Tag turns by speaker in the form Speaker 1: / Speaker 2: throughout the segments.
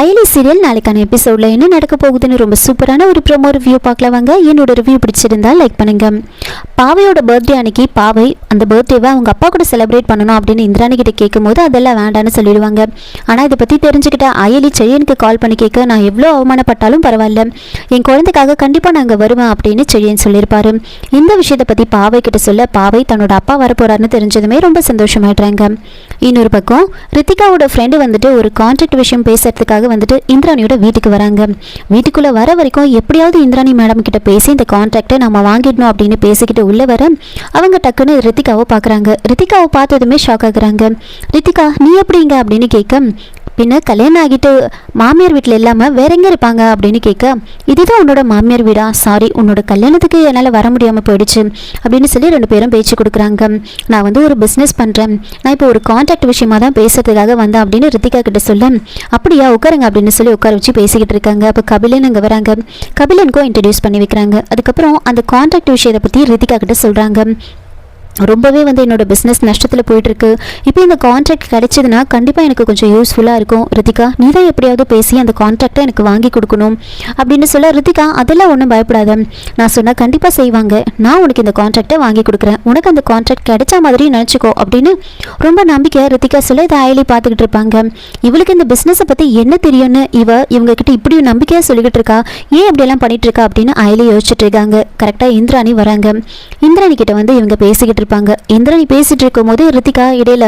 Speaker 1: Ayali serial நாளைக்கான எபிசோடில் என்ன நடக்க போகுதுன்னு ரொம்ப சூப்பரான ஒரு ப்ரோமோ ரிவ்யூ பார்க்கலாம் வாங்க. என்னோட ரிவ்யூ பிடிச்சிருந்தா லைக் பண்ணுங்க. பாவையோட பர்த்டே அன்னைக்கு பாவை அந்த பர்த்டேவை அவங்க அப்பா கூட செலிப்ரேட் பண்ணணும் அப்படின்னு இந்திராணி கிட்ட கேட்கும்போது அதெல்லாம் வேண்டான்னு சொல்லிடுவாங்க. ஆனால் இதை பற்றி தெரிஞ்சுக்கிட்ட அயலி செழியனுக்கு கால் பண்ணி கேட்க நான் எவ்வளோ அவமானப்பட்டாலும் பரவாயில்ல. என் குழந்தைக்காக கண்டிப்பாக நான் அங்கே வருவேன் அப்படின்னு செழியன் சொல்லியிருப்பாரு. இந்த விஷயத்தை பற்றி பாவை கிட்ட சொல்ல பாவை தன்னோட அப்பா வரப்போறாருன்னு தெரிஞ்சதுமே ரொம்ப சந்தோஷமாயிடுறாங்க. இன்னொரு பக்கம் ரித்திகாவோட ஃப்ரெண்டு வந்துட்டு ஒரு கான்ட்ராக்ட் விஷயம் பேசுறதுக்காக வந்துட்டு இந்திராணியோட வீட்டுக்கு வராங்க. வீட்டுக்குள்ளே வர வரைக்கும் எப்படியாவது இந்திராணி மேடம் கிட்ட பேசி இந்த கான்ட்ராக்டை நம்ம வாங்கிடணும் அப்படின்னு பேசிக்கிட்டு உள்ளே வர அவங்க டக்குன்னு ரித்திகாவை பார்க்குறாங்க. ரித்திகாவை பார்த்ததுமே ஷாக் ஆகுறாங்க. ரித்திகா நீ எப்படிங்க? அப்படின்னு கேட்க பின்ன கல்யாணம் ஆகிட்டு மாமியார் வீட்டில் இல்லாமல் வேற எங்கே இருப்பாங்க அப்படின்னு கேட்க இதுதான் உன்னோட மாமியார் வீடா? சாரி உன்னோட கல்யாணத்துக்கு என்னால் வர முடியாமல் போயிடுச்சு. அப்படின்னு சொல்லி ரெண்டு பேரும் பேச்சு கொடுக்குறாங்க. நான் வந்து ஒரு பிஸ்னஸ் பண்ணுறேன் நான் இப்போ ஒரு கான்டாக்ட் விஷயமா தான் பேசுறதுக்காக வந்தேன் அப்படின்னு ரித்திகா கிட்ட சொல்ல அப்படியா உட்காருங்க அப்படின்னு சொல்லி உட்கார வச்சு பேசிக்கிட்டு இருக்காங்க. அப்போ கபிலன் அங்கே வராங்க. கபிலனுக்கும் இன்ட்ரடியூஸ் பண்ணி வைக்கிறாங்க. அதுக்கப்புறம் அந்த கான்டாக்ட் விஷயத்தை பற்றி ரித்திகா கிட்ட சொல்கிறாங்க ரொம்பவே வந்து என்னோட பிஸ்னஸ் நஷ்டத்தில் போயிட்டுருக்கு. இப்போ இந்த கான்ட்ராக்ட் கிடைச்சதுன்னா கண்டிப்பாக எனக்கு கொஞ்சம் யூஸ்ஃபுல்லாக இருக்கும். ரித்திகா நீ தான் எப்படியாவது பேசி அந்த கான்ட்ராக்டை எனக்கு வாங்கி கொடுக்கணும். அப்படின்னு சொல்ல ரித்திகா அதெல்லாம் ஒன்றும் பயப்படாத. நான் சொன்னால் கண்டிப்பாக செய்வாங்க. நான் உனக்கு இந்த கான்ட்ராக்டை வாங்கி கொடுக்குறேன். உனக்கு அந்த கான்ட்ராக்ட் கிடைச்ச மாதிரி நினச்சிக்கோ அப்படின்னு ரொம்ப நம்பிக்கை ரித்திகா சொல்ல இதை அயலி பார்த்துக்கிட்டு இருப்பாங்க. இவளுக்கு இந்த பிஸ்னஸை பற்றி என்ன தெரியும்னு இவ இவங்க கிட்ட இப்படி நம்பிக்கையாக சொல்லிக்கிட்டு இருக்கா? ஏன் இப்படியெல்லாம் பண்ணிட்டு இருக்கா? அப்படின்னு அயலி யோசிச்சுட்டு இருக்காங்க. கரெக்டாக இந்திராணி வராங்க. இந்திராணி கிட்ட வந்து இவங்க பேசிக்கிட்டு இருப்பாங்க. இந்திராணி பேசிகிட்டு இருக்கும்போது ரித்திகா இடையில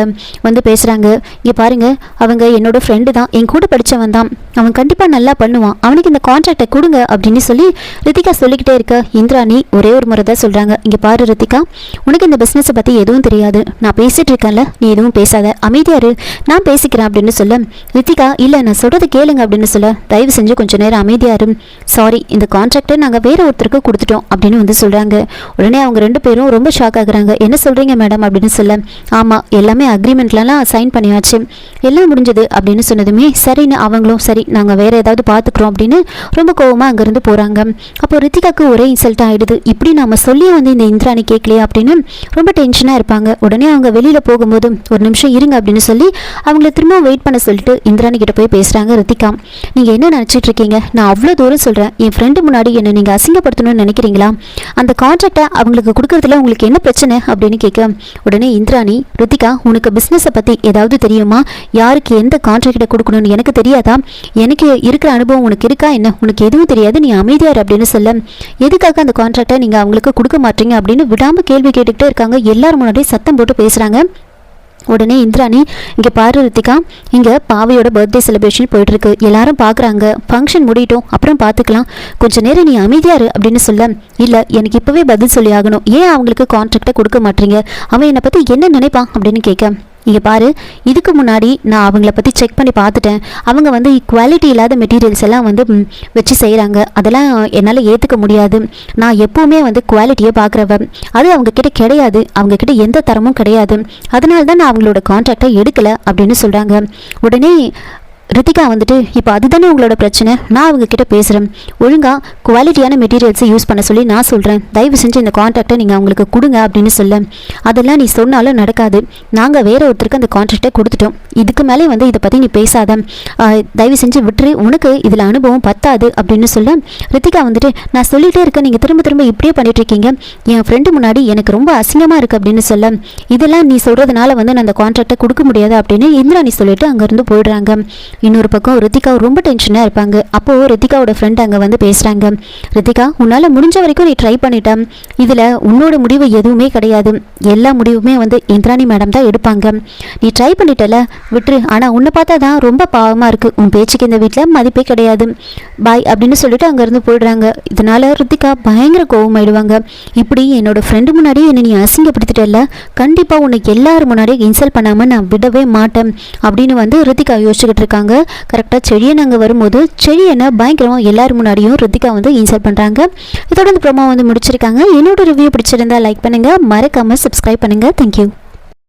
Speaker 1: வந்து பேசுகிறாங்க இங்கே பாருங்க அவங்க என்னோட ஃப்ரெண்டு தான். என் கூட படிச்சவன் தான். அவன் கண்டிப்பாக நல்லா பண்ணுவான். அவனுக்கு இந்த கான்ட்ராக்டை கொடுங்க அப்படின்னு சொல்லி ரித்திகா சொல்லிக்கிட்டே இருக்க. இந்திராணி ஒரே ஒரு முறை தான் சொல்கிறாங்க இங்கே பாரு ரித்திகா உனக்கு இந்த பிஸ்னஸை பற்றி எதுவும் தெரியாது. நான் பேசிகிட்டு இருக்கேன்ல நீ எதுவும் பேசாத. அமைதியாரு நான் பேசிக்கிறேன் அப்படின்னு சொல்ல ரித்திகா இல்லை நான் சொல்கிறது கேளுங்க அப்படின்னு சொல்ல தயவு செஞ்சு கொஞ்சம் நேரம் அமைதியாரு சாரி இந்த கான்ட்ராக்டை நாங்கள் வேறு ஒருத்தருக்கு கொடுத்துட்டோம் அப்படின்னு வந்து சொல்கிறாங்க உடனே அவங்க ரெண்டு பேரும் ரொம்ப ஷாக் ஆகுறாங்க. என்ன சொல்கிறீங்க மேடம் அப்படின்னு சொல்ல ஆமாம் எல்லாமே அக்ரிமெண்ட்லலாம் சைன் பண்ணியாச்சு. எல்லாம் முடிஞ்சது அப்படின்னு சொன்னதுமே சரின்னு அவங்களும் சரி நாங்கள் வேறு ஏதாவது பார்த்துக்குறோம் அப்படின்னு ரொம்ப கோவமாக அங்கேருந்து போகிறாங்க அப்போ ரித்திகாக்கு ஒரே இன்சல்ட் ஆகிடுது இப்படி நம்ம சொல்லி வந்து இந்த இந்திராணி கேட்கலையே அப்படின்னு ரொம்ப டென்ஷனாக இருப்பாங்க. உடனே அவங்க வெளியில் போகும்போது ஒரு நிமிஷம் இருங்க அப்படின்னு சொல்லி அவங்கள திரும்ப வெயிட் பண்ண சொல்லிட்டு இந்திராணி கிட்ட போய் பேசுகிறாங்க ரித்திகா. நீங்கள் என்ன நினச்சிட்டு இருக்கீங்க? நான் அவ்வளோ தூரம் சொல்கிறேன் என் ஃப்ரெண்டு முன்னாடி என்னை நீங்கள் அசிங்கப்படுத்தணும்னு நினைக்கிறீங்களா? அந்த கான்ட்ராக்டை அவங்களுக்கு கொடுக்குறதுல உங்களுக்கு என்ன பிரச்சனை? அப்படின்னு கேட்க உடனே இந்திராணி ரித்திகா உனக்கு பிஸ்னஸை பற்றி ஏதாவது தெரியுமா? யாருக்கு எந்த கான்ட்ராக்டை கொடுக்கணும்னு எனக்கு தெரியாதா? எனக்கு இருக்கிற அனுபவம் உனக்கு இருக்கா என்ன? உனக்கு எதுவும் தெரியாது நீ அமைதியார் அப்படின்னு சொல்ல. எதுக்காக அந்த கான்ட்ராக்டை நீங்கள் அவங்களுக்கு கொடுக்க மாட்டீங்க அப்படின்னு விடாமல் கேள்வி கேட்டுக்கிட்டே இருக்காங்க. எல்லாரும் முன்னாடியும் சத்தம் போட்டு பேசுகிறாங்க உடனே இந்திராணி இங்கே பாரு ரித்திகா இங்கே பாவையோட பர்த்டே செலிப்ரேஷன் போயிட்டுருக்கு. எல்லாரும் பார்க்குறாங்க ஃபங்க்ஷன் முடியட்டும். அப்புறம் பார்த்துக்கலாம் கொஞ்சம் நேரம் நீ அமைதியாரு அப்படின்னு சொல்ல இல்லை எனக்கு இப்போவே பதில் சொல்லி ஆகணும். ஏன் அவங்களுக்கு கான்ட்ராக்டை கொடுக்க மாட்டீங்க? அவன் என்னை பற்றி என்ன நினைப்பான்? அப்படின்னு கேட்க இங்கே பாரு இதுக்கு முன்னாடி நான் அவங்கள பற்றி செக் பண்ணி பார்த்துட்டேன். அவங்க வந்து குவாலிட்டி இல்லாத மெட்டீரியல்ஸ் எல்லாம் வந்து வச்சு செய்கிறாங்க அதெல்லாம் என்னால் ஏற்றுக்க முடியாது. நான் எப்போவுமே வந்து குவாலிட்டியை பார்க்குறவன் அது அவங்கக்கிட்ட கிடையாது. அவங்கக்கிட்ட எந்த தரமும் கிடையாது. அதனால தான் நான் அவங்களோட கான்ட்ராக்டை எடுக்கலை அப்படின்னு சொல்கிறாங்க உடனே ரித்திகா வந்துட்டு இப்போ அதுதானே உங்களோட பிரச்சனை? நான் அவங்க கிட்ட பேசுகிறேன் ஒழுங்காக குவாலிட்டியான மெட்டீரியல்ஸை யூஸ் பண்ண சொல்லி நான் சொல்கிறேன் தயவு செஞ்சு இந்த கான்ட்ராக்டை நீங்கள் அவங்களுக்கு கொடுங்க அப்படின்னு சொல்ல. அதெல்லாம் நீ சொன்னாலும் நடக்காது. நாங்கள் வேற ஒருத்தருக்கு அந்த கான்ட்ராக்டை கொடுத்துட்டோம். இதுக்கு மேலே வந்து இதை பற்றி நீ பேசாத. தயவு செஞ்சு விட்டுரு. உனக்கு இதில் அனுபவம் பத்தாது அப்படின்னு சொல்ல. ரித்திகா வந்துட்டு நான் சொல்லிகிட்டே இருக்கேன். நீங்கள் திரும்ப திரும்ப இப்படியே பண்ணிகிட்ருக்கீங்க இருக்கீங்க. என் ஃப்ரெண்டு முன்னாடி எனக்கு ரொம்ப அசிங்கமாக இருக்குது அப்படின்னு சொல்ல. இதெல்லாம் நீ சொல்கிறதுனால வந்து நான் அந்த கான்ட்ராக்டை கொடுக்க முடியாது அப்படின்னு இந்திராணி சொல்லிட்டு அங்கேருந்து போயிடுறாங்க. இன்னொரு பக்கம் ரித்திகா ரொம்ப டென்ஷனாக இருப்பாங்க. அப்போது ரித்திகாவோட ஃப்ரெண்ட் அங்கே வந்து பேசுகிறாங்க ரித்திகா உன்னால் முடிஞ்ச வரைக்கும் நீ ட்ரை பண்ணிட்டேன் இதில் உன்னோட முடிவு எதுவுமே கிடையாது. எல்லா முடிவுமே வந்து இந்திராணி மேடம் தான் எடுப்பாங்க. நீ ட்ரை பண்ணிட்டல விட்டுரு. ஆனால் உன்னை பார்த்தா தான் ரொம்ப பாவமாக இருக்குது உன் பேச்சுக்கு இந்த வீட்டில் மதிப்பே கிடையாது. பாய் அப்படின்னு சொல்லிட்டு அங்கேருந்து போயிடுறாங்க. இதனால ரித்திகா பயங்கர கோவமாயிடுவாங்க. இப்படி என்னோட ஃப்ரெண்டு முன்னாடி என்னை நீ அசிங்கப்படுத்திட்டல கண்டிப்பாக உன்னை எல்லாரும் முன்னாடியும் இன்சல்ட் பண்ணாமல் நான் விடவே மாட்டேன். அப்படின்னு வந்து ரித்திகா யோசிச்சுக்கிட்டு இருக்காங்க. கரெக்டாக செடியை நாங்கள் வரும்போது செடியனை பயங்கரமாக எல்லார் முன்னாடியும் ரித்திகா வந்து இன்சல்ட் பண்ணுறாங்க இதோட இந்த ப்ரோமோ வந்து முடிச்சிருக்காங்க. என்னோட ரிவ்யூ பிடிச்சிருந்தா லைக் பண்ணுங்கள் மறக்காமல் சப்ஸ்கிரைப் பண்ணுங்கள் தேங்க்யூ